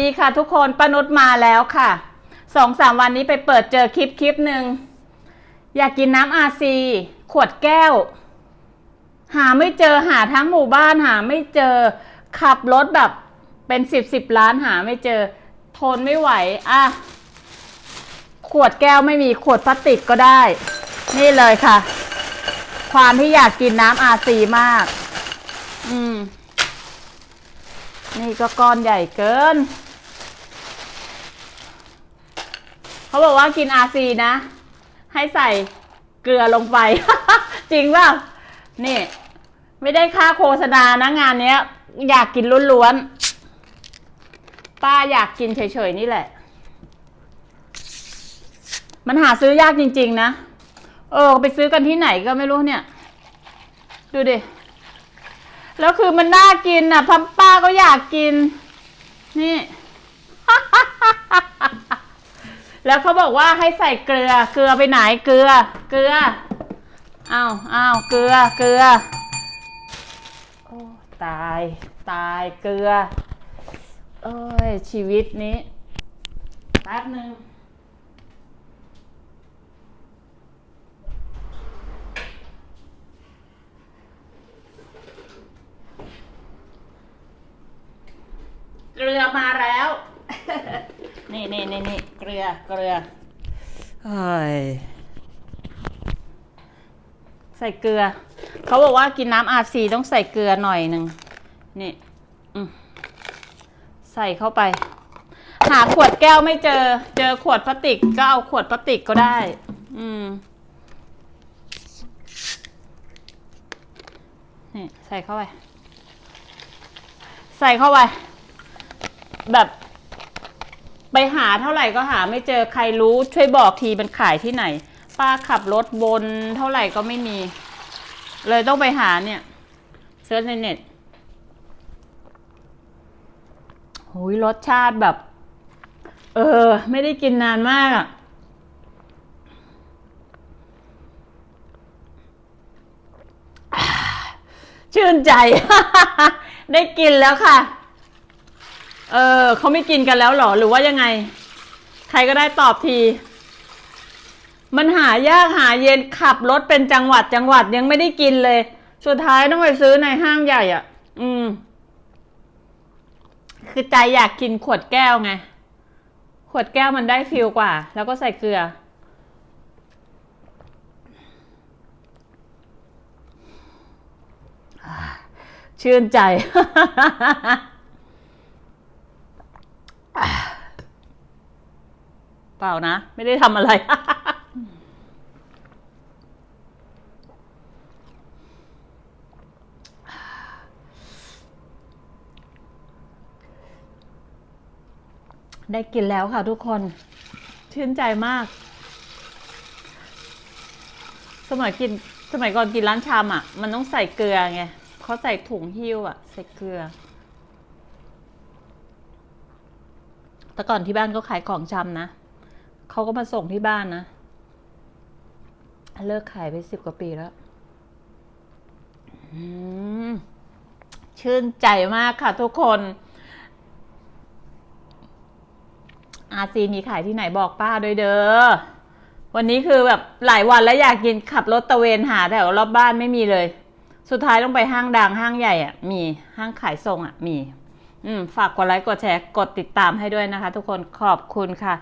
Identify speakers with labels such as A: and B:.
A: ดีค่ะทุกคนป้านุชมาแล้วค่ะสองสามวันนี้ไปเปิดเจอคลิปคลิปหนึ่งอยากกินน้ำอาซีขวดแก้ว หาไม่เจอหาทั้งหมู่บ้านหาไม่เจอขับรถแบบเป็นสิบสิบล้านหาไม่เจอ ทนไม่ไหว อะ ขวดแก้วไม่มีขวดพลาสติกก็ได้ นี่เลยค่ะ ความที่อยากกินน้ำอาซีมาก อืม นี่ก็ก้อนใหญ่เกิน เขาบอกว่ากินอาซีนะ ให้ใส่เกลือลงไป จริงเปล่านี่ ไม่ได้ค่าโฆษณานะงานเนี้ย อยากกินล้วนๆป้าอยากกินเฉยๆนี่แหละ มันหาซื้อยากจริง ๆ นะเออไปซื้อกันที่ไหนก็ไม่รู้เนี่ย ดูดิแล้วคือมันน่ากินอะพัมป้าก็อยากกิน นี่ แล้วเขาบอกว่าให้ใส่เกลือ เกลือไปไหน เกลือ เกลือ อ้าวอ้าวเกลือ เกลือ โอ้ ตาย ตาย เกลือ เอ้ย ชีวิตนี้ แป๊บหนึ่งเกลือมาแล้ว นี่นี่นี่นี่เกลือเกลือเฮ้ยใส่เกลือ เขาบอกว่ากินน้ำอาซีต้องใส่เกลือหน่อยหนึ่งนี่อืมใส่เข้าไป หาขวดแก้วไม่เจอ เจอขวดพลาสติกก็เอาขวดพลาสติกก็ได้ อืมนี่ใส่เข้าไป ใส่เข้าไป แบบ ไปหาเท่าไหร่ก็หาไม่เจอใครรู้ช่วยบอกทีมันขายที่ไหน ป้าขับรถวนเท่าไหร่ก็ไม่มี เลยต้องไปหาเนี่ยเซิร์ชในเน็ตหุยรสชาติแบบ เออ ไม่ได้กินนานมากอะชื่นใจ ได้กินแล้วค่ะ เออเขาไม่กินกันแล้วหรอหรือว่ายังไง ใครก็ได้ตอบที มันหายากหาเย็นขับรถเป็นจังหวัดจังหวัดยังไม่ได้กินเลย สุดท้ายต้องไปซื้อในห้างใหญ่อะ อืม คือใจอยากกินขวดแก้วไง ขวดแก้วมันได้ฟิลกว่า แล้วก็ใส่เกลือชื่นใจ เปล่านะ ไม่ได้ทำอะไร ได้กินแล้วค่ะทุกคน ชื่นใจมาก สมัยกิน สมัยก่อนกินร้านชามอะ มันต้องใส่เกลือไงเขาใส่ถุงหิ้วอะ ใส่เกลือแต่ก่อนที่บ้านก็ขายของชำนะ เขาก็มาส่งที่บ้านนะ เลิกขายไปสิบกว่าปีแล้วชื่นใจมากค่ะทุกคนอาซีมีขายที่ไหนบอกป้าด้วยเด้อ วันนี้คือแบบหลายวันแล้วอยากกินขับรถตะเวนหาแถวรอบบ้านไม่มีเลย สุดท้ายต้องไปห้างดังห้างใหญ่อะ่ะ มีห้างขายส่งอะ่ะ มี อืม ฝากกดไลค์กดแชร์กดติดตามให้ด้วยนะคะ ทุกคนขอบคุณค่ะ